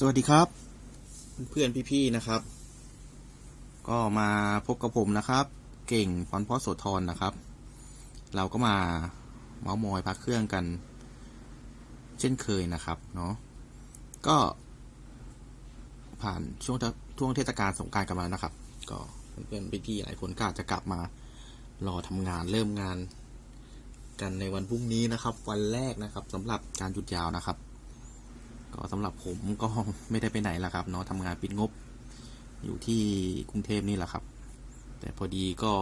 สวัสดีครับ เพื่อนๆพี่ๆนะครับ ก็มาพบกับผมนะครับ เก่งพรพ่อโสธรนะครับ เราก็มาเมาส์มอยพักเครื่องกัน เช่นเคยนะครับเนาะก็ ผ่านช่วงเทช่วงเทศกาลสงการกันมาแล้วนะครับ ก็เพื่อนๆพี่ๆหลายคนก็อาจจะกลับมารอทำงานเริ่มงาน กันในวันพรุ่งนี้นะครับ วันแรกนะครับสำหรับการหยุดยาวนะครับ ก็สำหรับผมก็ไม่ได้ไปไหนละครับเนาะทำงานปิดงบ อยู่ที่กรุงเทพนี่แหละครับ แต่พอดีก็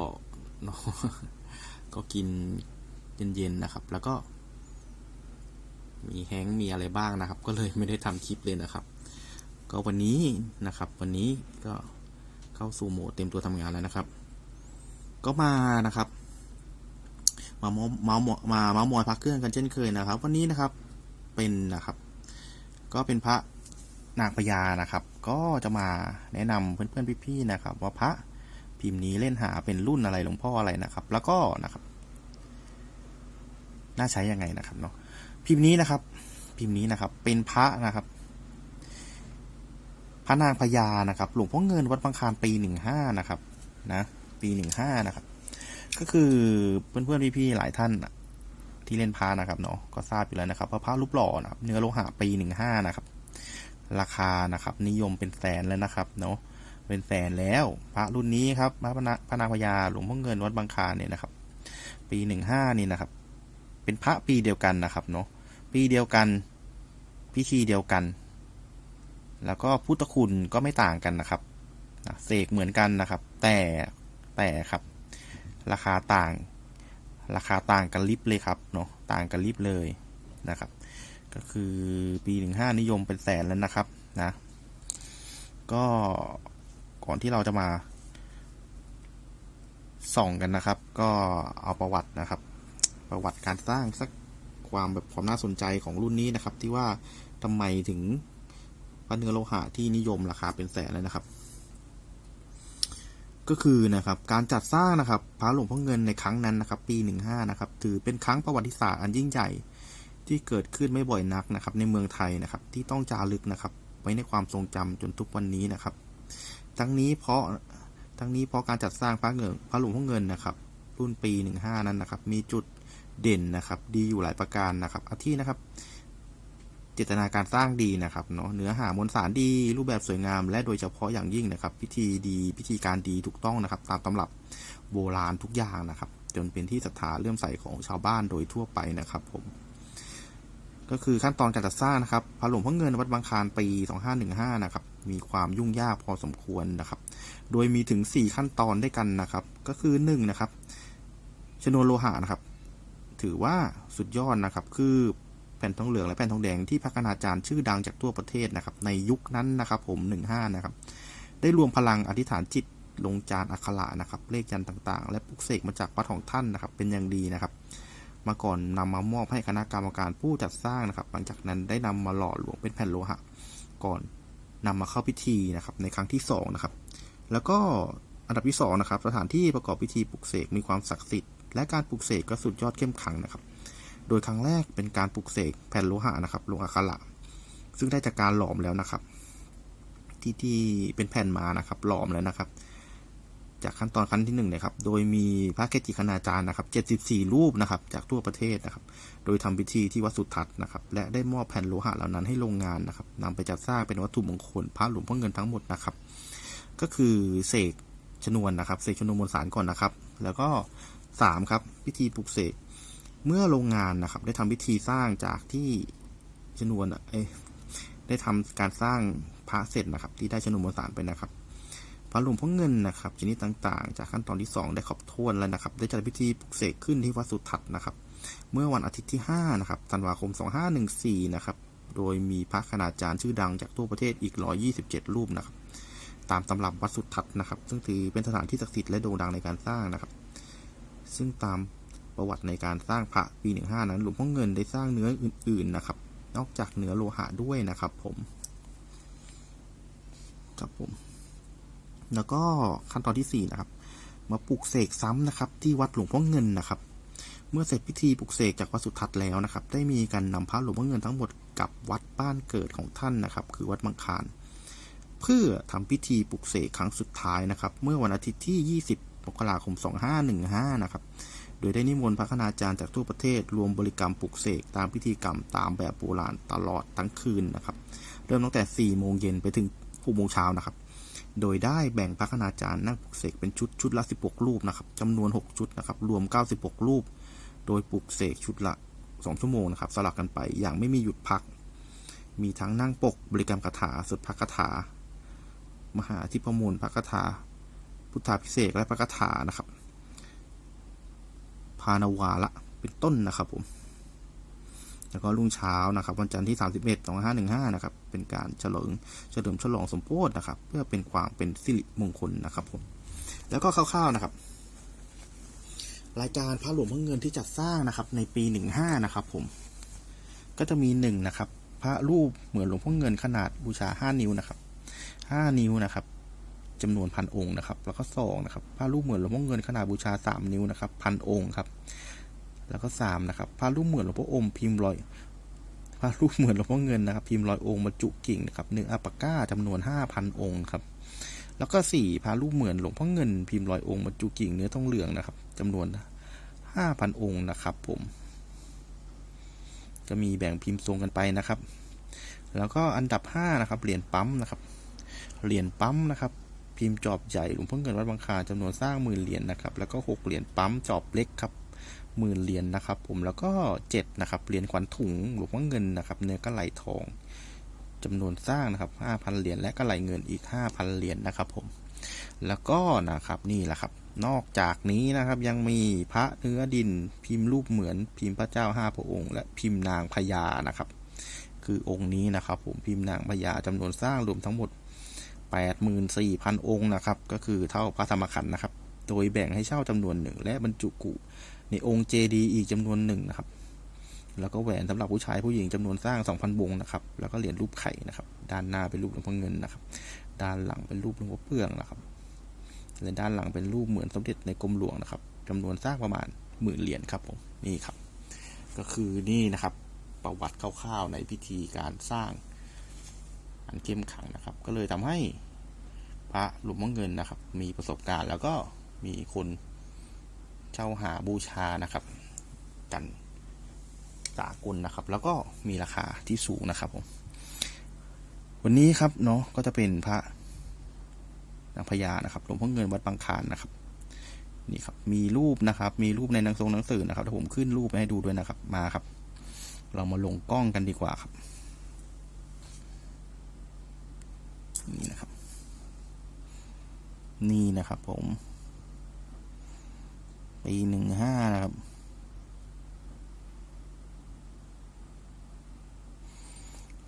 เนาะก็กินเย็นๆนะครับ แล้วก็ มีแห้งมีอะไรบ้างนะครับ ก็เลยไม่ได้ทำคลิปเลยนะครับ ก็วันนี้นะครับ วันนี้ก็เข้าสู่โหมดเต็มตัวทำงานแล้วนะครับ ก็มานะครับมาเมาเมามาเมาส์มอยพักเครื่องกันเช่นเคยนะครับ วันนี้นะครับเป็นนะครับ ก็เป็นพระนางพญานะครับ ก็จะมาแนะนำเพื่อนๆพี่ๆนะครับ ว่าพระพิมพ์นี้เล่นหาเป็นรุ่นอะไรหลวงพ่ออะไรนะครับ แล้วก็นะครับ น่าใช้ยังไงนะครับเนาะพิมพ์นี้นะครับ พิมพ์นี้นะครับ เป็นพระนะครับพระนางพญานะครับ หลวงพ่อเงินวัดบางคานปีหนึ่งห้านะครับ นะ ปีหนึ่งห้านะครับ ก็คือเพื่อนๆพี่ๆหลายท่านน่ะ ที่เล่นพระนะครับเนาะก็ทราบอยู่แล้วนะครับว่าพระรูปหล่อนะครับเนื้อโลหะปีหนึ่งห้านะครับราคานะครับ นิยมเป็นแสนแล้วนะครับเนาะเป็นแสนแล้ว พระรุ่นนี้ครับพระพระพระนาพญาหลวงพ่อเงินวัดบางคาเนี่ยนะครับ ปีหนึ่งห้านี่นะครับ เป็นพระปีเดียวกันนะครับเนาะปีเดียวกันพิธีเดียวกัน แล้วก็พุทธคุณก็ไม่ต่างกันนะครับเสกเหมือนกันนะครับ แต่แต่ครับ ราคาต่าง ราคาต่างกันลิบเลยครับเนาะต่างกันลิบเลยนะครับ ก็คือปีหนึ่งห้านิยมเป็นแสนแล้วนะครับนะก็ก่อนที่เราจะมา ส่องกันนะครับ ก็เอาประวัตินะครับ ประวัติการสร้างสักความแบบความน่าสนใจของรุ่นนี้นะครับ ที่ว่าทำไมถึงพระเนื้อโลหะที่นิยมราคาเป็นแสนเลยนะครับ ก็คือนะครับการจัดสร้างนะครับพระหลวงพ่อเงินในครั้งนั้นนะครับ ปี 15นะครับถือเป็นครั้งประวัติศาสตร์อันยิ่งใหญ่ที่เกิดขึ้นไม่บ่อยนักนะครับ ในเมืองไทยนะครับ ที่ต้องจารึกนะครับ ไว้ในความทรงจำจนทุกวันนี้นะครับ ทั้งนี้เพราะทั้งนี้เพราะการจัดสร้างพระเงินพระหลวงพ่อเงินนะครับ รุ่นปี 15 นั้นนะครับ มีจุดเด่นนะครับ ดีอยู่หลายประการนะครับอาทินะครับ เจตนาการสร้างดีนะครับเนาะเนื้อหามวลสารดี รูปแบบสวยงาม และโดยเฉพาะอย่างยิ่งนะครับ พิธีดีพิธีการดีถูกต้องนะครับ ตามตำรับโบราณทุกอย่างนะครับ จนเป็นที่ศรัทธาเลื่อมใสของชาวบ้านโดยทั่วไปนะครับผมก็คือขั้นตอนการจัดสร้างนะครับพระหลวงพ่อเงินวัดบางคานปี 2515 นะครับ มีความยุ่งยากพอสมควรนะครับ โดยมีถึง 4 ขั้นตอนด้วยกันนะครับ ก็คือ1นะครับชนวนโลหะนะครับ ถือว่าสุดยอดนะครับ คือ แผ่นทองเหลืองและแผ่นทองแดงที่พักนาจารย์ชื่อดังจากทั่วประเทศนะครับ ในยุคนั้นนะครับ ผม 15 นะครับ ได้รวมพลังอธิษฐานจิตลงจานอักขระนะครับ เลขยันต่างๆ และปลุกเสกมาจากวัดของท่านนะครับ เป็นอย่างดีนะครับ มาก่อนนำมามอบให้คณะกรรมการผู้จัดสร้างนะครับ หลังจากนั้นได้นำมาหล่อหลวมเป็นแผ่นโลหะ ก่อนนำมาเข้าพิธีนะครับ ในครั้งที่สองนะครับ แล้วก็อันดับที่สองนะครับ สถานที่ประกอบพิธีปลุกเสกมีความศักดิ์สิทธิ์และการปลุกเสกก็สุดยอดเข้มขังนะครับ โดยครั้งแรกเป็นการปลุกเสกแผ่นโลหะนะครับลงอักขระซึ่งได้จากการหลอมแล้วนะครับ ที่ที่เป็นแผ่นมานะครับ หลอมแล้วนะครับ จากขั้นตอนขั้นที่หนึ่งนะครับ โดยมีพระเกจิคณาจารย์นะครับ74 รูปนะครับ จากทั่วประเทศนะครับ โดยทำพิธีที่วัดสุทัศน์นะครับ และได้มอบแผ่นโลหะเหล่านั้นให้โรงงานนะครับนำไปจัดสร้างเป็นวัตถุมงคลพระหลวงพ่อเงินทั้งหมดนะครับ ก็คือเสกชนวนนะครับเสกชนวนมวลสารก่อนนะครับ แล้วก็สามครับพิธีปลุกเสก เมื่อโรงงานนะครับ ได้ทำพิธีสร้างจากที่ชนวนเอ้ได้ทำการสร้างพระเสร็จนะครับ ที่ได้ชนวนมวลสารไปนะครับพระหลวงพ่อเงินนะครับชนิดต่างๆ จากขั้นตอนที่ 2 ได้ขอบถ้วนแล้วนะครับ ได้จัดพิธีปลุกเสกขึ้นที่วัดสุทัศน์นะครับ เมื่อวันอาทิตย์ที่5นะครับธันวาคม 2514 นะครับ โดยมีพระคณาจารย์ชื่อดังจากทั่วประเทศอีก 127 รูปนะครับ ตามตำรับวัดสุทัศน์นะครับ ซึ่งถือเป็นสถานที่ศักดิ์สิทธิ์และโด่งดังในการสร้างนะครับ ซึ่งตาม ประวัติในการสร้างพระปี15นั้นหลวงพ่อเงินได้สร้างเนื้ออื่น ๆนะครับ นอกจากเนื้อโลหะด้วยนะครับ ผมครับผม แล้วก็ขั้นตอนที่4นะครับ มาปลูกเสกซ้ำนะครับ ที่วัดหลวงพ่อเงินนะครับ เมื่อเสร็จพิธีปลุกเสกจากวัดสุทัศน์แล้วนะครับ ได้มีการนำพระหลวงพ่อเงินทั้งหมดกลับวัดบ้านเกิดของท่านนะครับ คือวัดบางคารเพื่อทำพิธีปลุกเสกครั้งสุดท้ายนะครับ เมื่อวันอาทิตย์ที่ 20มกราคม 2515 นะครับ โดยได้นิมนต์พระคณาจารย์จากทั่วประเทศ รวมบริกรรมปลุกเสกตามพิธีกรรมตามแบบโบราณตลอดทั้งคืนนะครับ เริ่มตั้งแต่ 4 โมงเย็นไปถึง 6 โมงเช้านะครับ โดยได้แบ่งพระคณาจารย์นั่งปลุกเสกเป็นชุดชุดละ 16 รูปนะครับจำนวน 6 ชุดนะครับ รวม 96 รูป โดยปลุกเสกชุดละ 2 ชั่วโมงนะครับ สลับกันไปอย่างไม่มีหยุดพัก มีทั้งนั่งปกบริกรรมคาถาสวดพระคาถา มหาทิพมูลพระคาถาพุทธาพิเศษและพระคาถานะครับานาวาละเป็นต้นนะครับผมแล้วก็รุ่งเช้านะครับ วันจันทร์ที่ 31 2515 นะครับ เป็นการเฉลิมเฉลิมฉลองสมโภชนะครับ เพื่อเป็นความเป็นสิริมงคลนะครับผม แล้วก็คร่าวๆนะครับ รายการพระหลวงพ่อเงินที่จัดสร้างนะครับในปี 15 นะครับผม ก็จะมีหนึ่งนะครับ พระรูปเหมือนหลวงพ่อเงินขนาดบูชา 5 นิ้วนะครับ 5 นิ้วนะครับ จำนวนพันองค์นะครับแล้วก็สองนะครับพระรูปเหมือนหลวงพ่อเงินขนาดบูชา 3 นิ้วนะครับพันองค์ครับแล้วก็สามนะครับพระรูปเหมือนหลวงพ่ออมพิมพ์ลอยพระรูปเหมือนหลวงพ่อเงินนะครับ พิมพ์ลอยองค์บรรจุกิ่งนะครับเนื้ออัปก้าจำนวน 5,000 องค์ครับแล้วก็สี่พระรูปเหมือนหลวงพ่อเงินพิมพ์ลอยองค์บรรจุกิ่งเนื้อทองเหลืองนะครับจำนวน 5,000 องค์นะครับ ผม จะมีแบ่งพิมพ์ทรงกันไปนะครับ แล้วก็อันดับ5นะครับเหรียญปั๊มนะครับเหรียญปั๊มนะครับ พิมพ์จอบใหญ่หลวงพ่อเงินวัดบางคาจำนวนสร้างหมื่นเหรียญนะครับ แล้วก็6เหรียญปั๊มจอบเล็กครับหมื่นเหรียญนะครับ ผมแล้วก็7นะครับเหรียญขวัญถุงหลวงพ่อเงินนะครับเนื้อกระไหลทองจำนวนสร้างนะครับ5,000เหรียญและกระไหลเงินอีก5,000เหรียญนะครับ ผม แล้วก็นะครับนี่แหละครับ นอกจากนี้นะครับยังมีพระเนื้อดินพิมพ์รูปเหมือนพิมพ์พระเจ้าห้าพระองค์ และพิมพ์นางพญานะครับ คือองค์นี้นะครับ ผมพิมพ์นางพญาจำนวนสร้างรวมทั้งหมด 84,000 องค์นะครับ ก็คือเท่าพระธรรมขันธ์นะครับ โดยแบ่งให้เช่าจำนวนหนึ่งและบรรจุกุในองค์เจดีย์อีกจำนวนหนึ่งนะครับ แล้วก็แหวนสำหรับผู้ชายผู้หญิงจำนวนสร้าง 2,000วงนะครับ แล้วก็เหรียญรูปไข่นะครับ ด้านหน้าเป็นรูปหลวงพ่อเงินนะครับ ด้านหลังเป็นรูปหลวงพ่อเปลืองนะครับ และด้านหลังเป็นรูปเหมือนสมเด็จในกรมหลวงนะครับจำนวนสร้างประมาณหมื่นเหรียญครับผมนี่ครับ ก็คือนี่นะครับประวัติคร่าวๆในพิธีการสร้าง อันเข้มขังนะครับ ก็เลยทำให้พระหลวงพ่อเงินนะครับ มีประสบการณ์ แล้วก็มีคนเช่าหาบูชานะครับ กันสากลนะครับ แล้วก็มีราคาที่สูงนะครับผมวันนี้ครับเนาะก็จะเป็นพระนางพญานะครับหลวงพ่อเงินวัดบางคานนะครับนี่ครับมีรูปนะครับ มีรูปในหนังทรงหนังสือนะครับเดี๋ยวผมขึ้นรูปให้ดูด้วยนะครับ มาครับ เรามาลงกล้องกันดีกว่าครับ นี่นะครับ นี่นะครับผม ปีหนึ่งห้านะครับ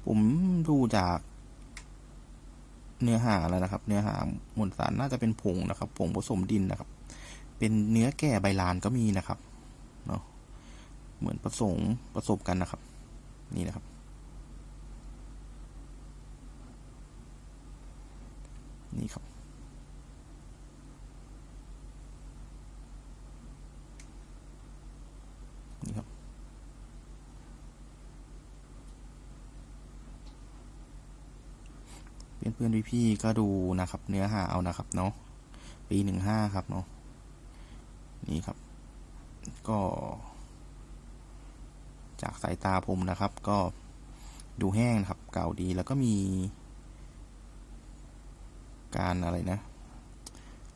ผมดูจากเนื้อหาแล้วนะครับ เนื้อหามวลสารน่าจะเป็นผงนะครับผงผสมดินนะครับ เป็นเนื้อแก่ใบลานก็มีนะครับเนาะเหมือนผสมผสมกันนะครับ นี่นะครับ นี่ครับ นี่ครับ เพื่อนเพื่อนๆพี่ๆก็ดูนะครับ เนื้อหาเอานะครับเนาะ ปีหนึ่งห้าครับเนาะ นี่ครับ ก็ จากสายตาผมนะครับ ก็ดูแห้งนะครับ เก่าดีแล้วก็มี การอะไรนะ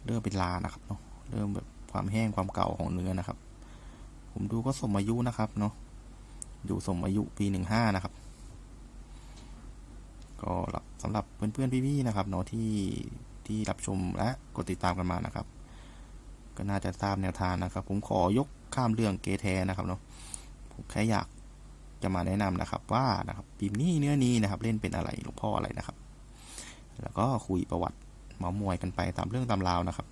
เริ่มเป็นลานะครับเนาะเริ่มแบบความแห้งความเก่าของเนื้อนะครับ ผมดูก็สมอายุนะครับเนาะดูสมอายุปีหนึ่งห้านะครับ ก็สำหรับเพื่อนๆพี่ๆนะครับเนาะที่ที่รับชมและกดติดตามกันมานะครับ ก็น่าจะทราบแนวทางนะครับ ผมขอยกข้ามเรื่องเกแทนะครับเนาะผมแค่อยากจะมาแนะนำนะครับ ว่านะครับปีมนี้เนื้อนี้นะครับ เล่นเป็นอะไรหลวงพ่ออะไรนะครับ แล้วก็คุยประวัติเมามอยกันไปตามเรื่องตามราวนะครับ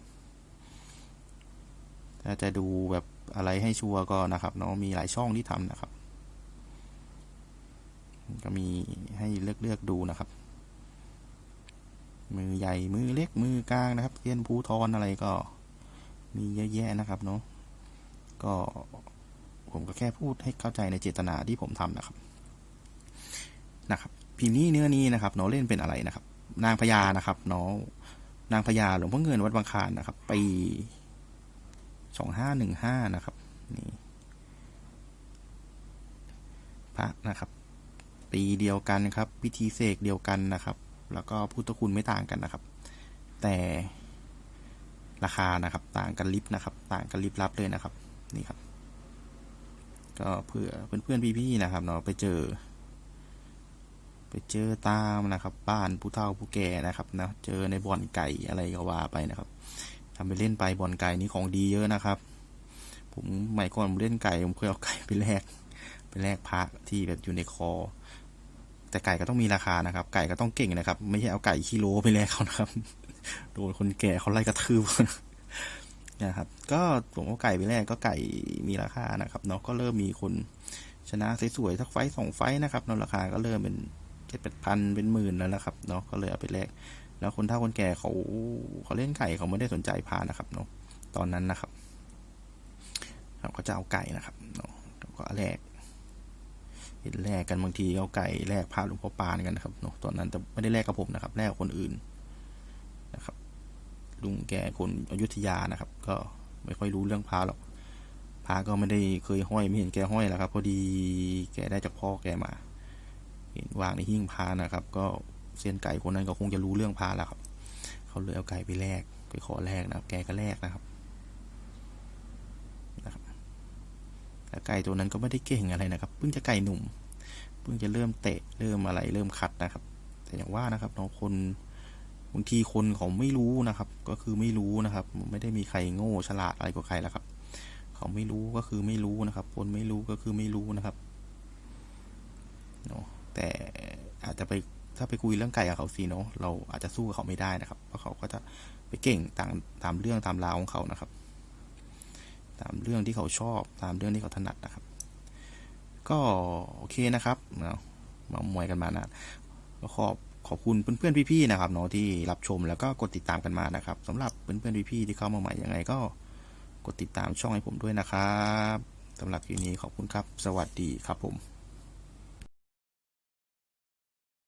ถ้าจะดูแบบอะไรให้ชัวร์ก็นะครับเนาะมีหลายช่องที่ทำนะครับ ก็มีให้เลือกเลือกดูนะครับ มือใหญ่มือเล็กมือกลางนะครับเทียนภูทรอะไรก็ มีเยอะแยะนะครับเนาะก็ผมก็แค่พูดให้เข้าใจในเจตนาที่ผมทำนะครับนะครับ พิมพ์นี้เนื้อนี้นะครับเนาะเล่นเป็นอะไรนะครับ นางพญานะครับเนาะนางพญาหลวงพ่อเงินวัดบางคานนะครับ ปีสองห้าหนึ่งห้านะครับนี่พระนะครับ ปีเดียวกันครับ พิธีเสกเดียวกันนะครับ แล้วก็พุทธคุณไม่ต่างกันนะครับ แต่ราคานะครับ ต่างกันลิบนะครับ ต่างกันลิบลับเลยนะครับ นี่ครับ ก็เพื่อเพื่อนๆพี่ๆนะครับเนาะไปเจอ ไปเจอตามนะครับ บ้านผู้เฒ่าผู้แก่นะครับนะเจอในบ่อนไก่อะไรก็ว่าไปนะครับทำไปเล่นไปบ่อนไก่นี่ของดีเยอะนะครับ ผมใหม่ก่อนผมเล่นไก่ผมเคยเอาไก่ไปแลกไปแลกพระที่แบบอยู่ในคอ แต่ไก่ก็ต้องมีราคานะครับ ไก่ก็ต้องเก่งนะครับ ไม่ใช่เอาไก่กิโลไปแลกเขานะครับ โดนคนแก่เขาไล่กระทืบนะครับ ก็ผมเอาไก่ไปแลกก็ไก่มีราคานะครับเนาะก็เริ่มมีคนชนะสวยๆสักไฟสองไฟนะครับเนาะราคาก็เริ่มเป็น เจ็ดแปดพันเป็นหมื่นแล้วนะครับเนาะก็เลยเอาไปแลกแล้วคนเฒ่าคนแก่เขาเขาเล่นไก่เขาไม่ได้สนใจพานะครับเนาะตอนนั้นนะครับเขาก็จะเอาไก่นะครับเนาะก็แลกเห็นแลกกันบางทีเอาไก่แลกพาหลวงพ่อปานกันนะครับเนาะตอนนั้นแต่ไม่ได้แลกกับผมนะครับแลกกับคนอื่นนะครับ ลุงแกคนอยุธยานะครับ ก็ไม่ค่อยรู้เรื่องพาหรอกพาก็ไม่ได้เคยห้อยไม่เห็นแกห้อยแล้วครับ พอดีแกได้จากพ่อแกมา วางในหิ้งพานะครับ ก็เซียนไก่คนนั้นก็คงจะรู้เรื่องพาแล้วครับ เขาเลยเอาไก่ไปแลกไปขอแลกนะครับ แกก็แลกนะครับนะครับแต่ไก่ตัวนั้นก็ไม่ได้เก่งอะไรนะครับ เพิ่งจะไก่หนุ่ม เพิ่งจะเริ่มเตะเริ่มอะไรเริ่มคัดนะครับ แต่อย่างว่านะครับน้องคนบางทีคนเขาไม่รู้นะครับ ก็คือไม่รู้นะครับ ไม่ได้มีใครโง่ฉลาดอะไรกว่าใครแล้วครับ เขาไม่รู้ก็คือไม่รู้นะครับ คนไม่รู้ก็คือไม่รู้นะครับเนาะ แต่อาจจะไปถ้าไปคุยเรื่องไก่กับเขาสิเนาะเราอาจจะสู้กับเขาไม่ได้นะครับ เพราะเขาก็จะไปเก่งตามตามเรื่องตามราวของเขานะครับ ตามเรื่องที่เขาชอบตามเรื่องที่เขาถนัดนะครับ ก็โอเคนะครับเนาะมามวยกันมานะก็ขอบขอบคุณเพื่อนๆพี่ๆนะครับเนาะที่รับชมแล้วก็กดติดตามกันมานะครับสำหรับเพื่อนๆพี่ๆที่เข้ามาใหม่ยังไงก็กดติดตามช่องให้ผมด้วยนะครับสำหรับคลิปนี้ขอบคุณครับ สวัสดีครับผม